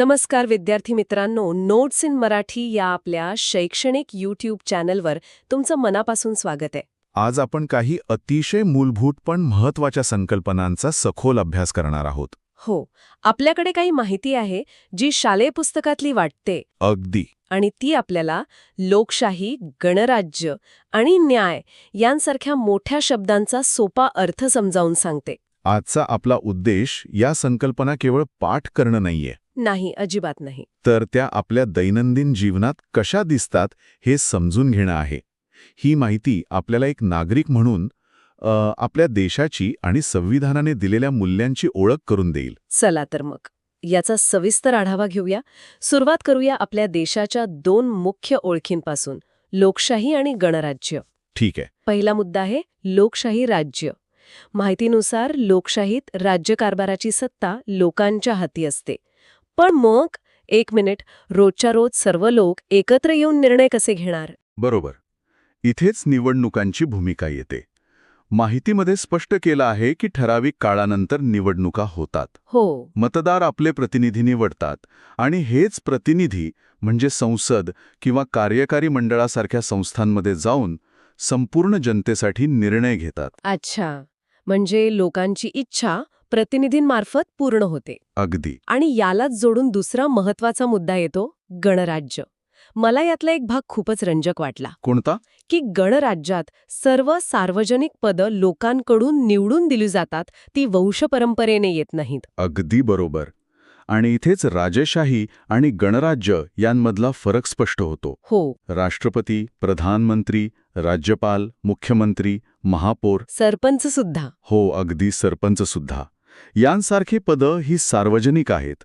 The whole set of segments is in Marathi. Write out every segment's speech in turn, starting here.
नमस्कार विद्यार्थी मित्रांनो नोट्स इन मराठी या आपल्या शैक्षणिक यूट्यूब चॅनलवर तुमचं मनापासून स्वागत आहे. आज आपण काही अतिशय मूलभूत पण महत्त्वाच्या संकल्पनांचा सखोल अभ्यास करणार आहोत. हो आपल्याकडे काही माहिती आहे जी शालेय पुस्तकातली वाटते. अगदी. आणि ती आपल्याला लोकशाही गणराज्य आणि न्याय यांसारख्या मोठ्या शब्दांचा सोपा अर्थ समजावून सांगते. आजचा आपला उद्देश या संकल्पना केवळ पाठ करणं नाहीये नाही अजिबात नाही. तर त्या आपल्या दैनंदिन जीवनात कशा दिसतात हे समजून घेणं आहे. ही माहिती आपल्याला एक नागरिक म्हणून आपल्या देशाची आणि संविधानाने दिलेल्या मूल्यांची ओळख करून देईल. चला तर मग. याचा सविस्तर आढावा घेऊया. सुरुवात करूया आपल्या देशाच्या दोन मुख्य ओळखींपासून लोकशाही आणि गणराज्य. ठीक आहे. पहिला मुद्दा आहे लोकशाही राज्य. माहितीनुसार लोकशाहीत राज्यकारभाराची सत्ता लोकांच्या हाती असते. पण मग एक मिनिट रोजच्या रोज सर्व लोक एकत्र येऊन निर्णय कसे घेणार? बरोबर. इथेच निवडणुकांची भूमिका येते. माहितीमध्ये स्पष्ट केलं आहे की ठराविक काळानंतर निवडणुका होतात. हो. मतदार आपले प्रतिनिधी निवडतात आणि हेच प्रतिनिधी म्हणजे संसद किंवा कार्यकारी मंडळासारख्या संस्थांमध्ये जाऊन संपूर्ण जनतेसाठी निर्णय घेतात. अच्छा. म्हणजे लोकांची इच्छा प्रतिनिधींमार्फत पूर्ण होते. अगदी. आणि यालाच जोडून दुसरा महत्त्वाचा मुद्दा येतो गणराज्य. मला यातला एक भाग खूपच रंजक वाटला. कोणता? की गणराज्यात सर्व सार्वजनिक पदं लोकांकडून निवडून दिली जातात ती वंश परंपरेने येत नाहीत. अगदी बरोबर. आणि इथेच राजेशाही आणि गणराज्य यांमधला फरक स्पष्ट होतो. हो. राष्ट्रपती प्रधानमंत्री राज्यपाल मुख्यमंत्री महापौर. सरपंच सुद्धा. हो अगदी सरपंच सुद्धा. यांसारखी पदं ही सार्वजनिक आहेत.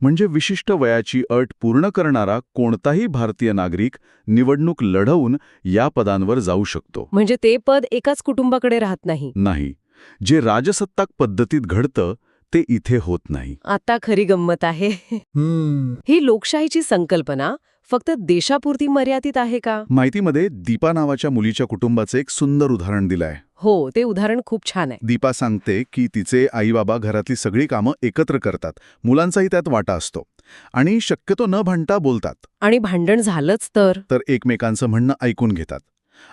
म्हणजे विशिष्ट वयाची अट पूर्ण करणारा कोणताही भारतीय नागरिक निवडणूक लढवून या पदांवर जाऊ शकतो. म्हणजे ते पद एकाच कुटुंबाकडे राहत नाही. नाही. जे राजसत्ताक पद्धतीत घडतं ते इथे होत नाही. आता खरी गंमत आहे. ही लोकशाहीची संकल्पना फक्त देशापुरती मर्यादित आहे का? माहितीमध्ये दीपा नावाच्या मुलीच्या कुटुंबाचं एक सुंदर उदाहरण दिलं आहे हो ते उदाहरण खूप छान आहे. दीपा सांगते की तिचे आई बाबा घरातली सगळी कामं एकत्र करतात. मुलांचाही त्यात वाटा असतो. आणि शक्यतो न भांडता बोलतात. आणि भांडण झालंच तर? तर एकमेकांचं म्हणणं ऐकून घेतात.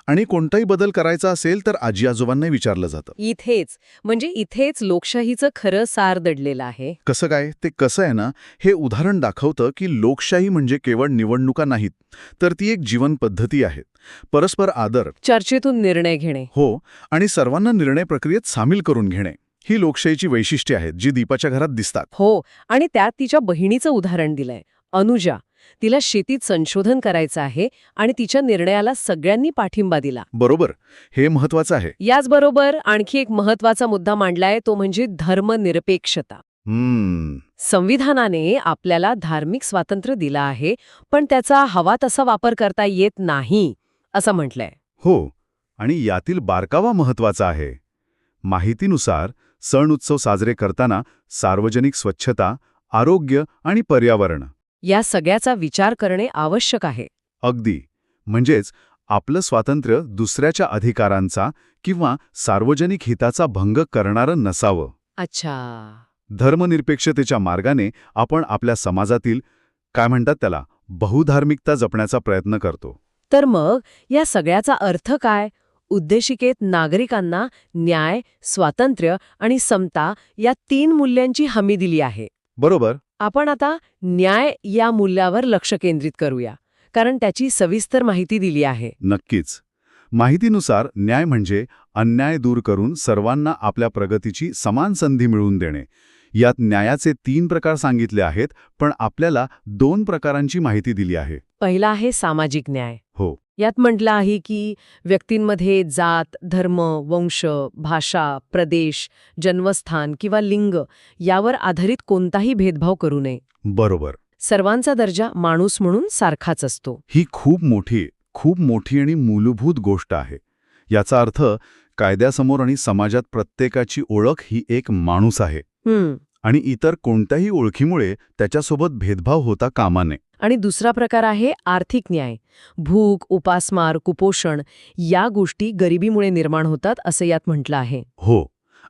आणि कोणताही बदल करायचा असेल तर आजी आजोबांना विचारलं जातं. इथेच म्हणजे इथेच लोकशाहीचं खरं सार दडलेलं आहे. कसं काय? ते कसं आहे ना? हे उदाहरण दाखवतं की लोकशाही म्हणजे केवळ निवडणुका नाहीत तर ती एक जीवन पद्धती आहे. परस्पर आदर. चर्चेतून निर्णय घेणे. हो आणि सर्वांना निर्णय प्रक्रियेत सामील करून घेणे. ही लोकशाहीची वैशिष्ट्ये आहेत जी दीपाच्या घरात दिसतात. हो आणि त्यात तिच्या बहिणीचं उदाहरण दिलंय अनुजा. तिला शेतीत संशोधन करायचं आहे आणि तिच्या निर्णयाला सगळ्यांनी पाठिंबा दिला. बरोबर. हे महत्वाचं आहे. याचबरोबर आणखी एक महत्त्वाचा मुद्दा मांडलाय तो म्हणजे धर्मनिरपेक्षता. हम्म. संविधानाने आपल्याला धार्मिक स्वातंत्र्य दिलं आहे पण त्याचा हवा तसा वापर करता येत नाही असं म्हटलंय. हो आणि यातील बारकावा महत्त्वाचा आहे. माहितीनुसार सण उत्सव साजरे करताना सार्वजनिक स्वच्छता आरोग्य आणि पर्यावरण. या सगळ्याचा विचार करणे आवश्यक आहे. अगदी. म्हणजेच आपलं स्वातंत्र्य दुसऱ्याच्या अधिकारांचा किंवा सार्वजनिक हिताचा भंग करणारं नसावं. अच्छा. धर्मनिरपेक्षतेच्या मार्गाने आपण आपल्या समाजातील काय म्हणतात त्याला बहुधार्मिकता जपण्याचा प्रयत्न करतो. तर मग या सगळ्याचा अर्थ काय? उद्देशिकेत नागरिकांना न्याय स्वातंत्र्य आणि समता या तीन मूल्यांची हमी दिली आहे. बरोबर. आपण आता न्याय या मूल्यावर लक्ष केंद्रित करूया कारण त्याची सविस्तर माहिती दिली आहे. नक्कीच. माहितीनुसार न्याय म्हणजे अन्याय दूर करून सर्वांना आपल्या प्रगतीची समान संधी मिळवून देणे. यात न्यायाचे तीन प्रकार सांगितले आहेत पण आपल्याला दोन प्रकारांची माहिती दिली आहे. पहिला आहे सामाजिक न्याय. हो. यात म्हटलं आहे की व्यक्तींमध्ये जात धर्म वंश भाषा प्रदेश जन्मस्थान किंवा लिंग यावर आधारित कोणताही भेदभाव करू नये. बरोबर. सर्वांचा दर्जा माणूस म्हणून सारखाच असतो. ही खूप मोठी खूप मोठी आणि मूलभूत गोष्ट आहे. याचा अर्थ कायद्यासमोर आणि समाजात प्रत्येकाची ओळख ही एक माणूस आहे. आणि इतर कोणत्याही ओळखीमुळे त्याच्यासोबत भेदभाव होता कामा नये आणि दुसरा प्रकार आहे आर्थिक न्याय. भूक उपासमार कुपोषण या गोष्टी गरिबीमुळे निर्माण होतात असं यात म्हटलं आहे. हो.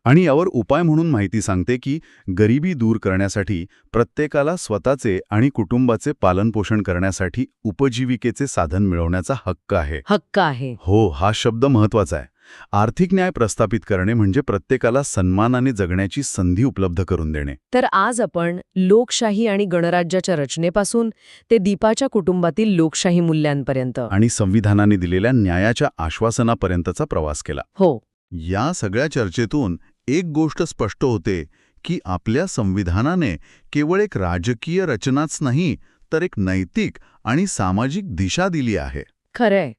आणि यावर उपाय म्हणून माहिती सांगते की गरिबी दूर करण्यासाठी प्रत्येकाला स्वतःचे आणि कुटुंबाचे पालनपोषण करण्यासाठी उपजीविकेचे साधन मिळवण्याचा हक्क आहे. हक्क आहे. हो हा शब्द महत्त्वाचा आहे. आर्थिक न्याय प्रस्थापित करणे म्हणजे प्रत्येकाला सन्मानाने जगण्याची संधी उपलब्ध करून देणे. तर आज आपण लोकशाही आणि गणराज्याच्या रचनेपासून ते दीपाच्या कुटुंबातील लोकशाही मूल्यांपर्यंत. आणि संविधानाने दिलेल्या न्यायाच्या आश्वासनापर्यंतचा प्रवास केला. हो. या सगळ्या चर्चेतून एक गोष्ट स्पष्ट होते की आपल्या संविधानाने केवळ एक राजकीय रचनाच नाही तर एक नैतिक आणि सामाजिक दिशा दिली आहे. खरंय.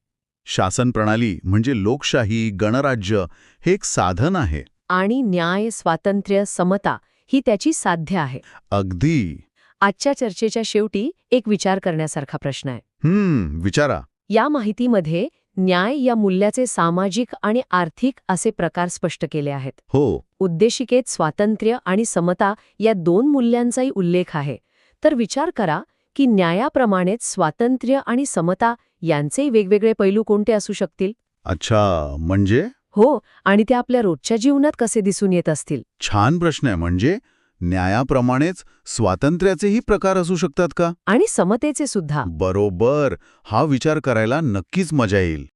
शासन प्रणाली म्हणजे लोकशाही गणराज्य हे एक साधन आहे. आणि न्याय स्वातंत्र्य समता ही त्याची साध्य आहे. अगदी. आजच्या चर्चेच्या शेवटी एक विचार करण्यासारखा प्रश्न आहे. हम्म विचारा. या माहितीमध्ये न्याय या मूल्याचे सामाजिक आणि आर्थिक असे प्रकार स्पष्ट केले आहेत. हो. उद्देशिकेत स्वातंत्र्य आणि समता या दोन मूल्यांचाही उल्लेख आहे. तर विचार करा की न्यायाप्रमाणेच स्वातंत्र्य आणि समता यांचेही वेगवेगळे पैलू कोणते असू शकतील? अच्छा म्हणजे? हो आणि ते आपल्या रोजच्या जीवनात कसे दिसून येत असतील? छान प्रश्न आहे म्हणजे न्यायाप्रमाणेच स्वातंत्र्याचेही प्रकार असू शकतात का? आणि समतेचे सुद्धा. बरोबर हा विचार करायला नक्कीच मजा येईल.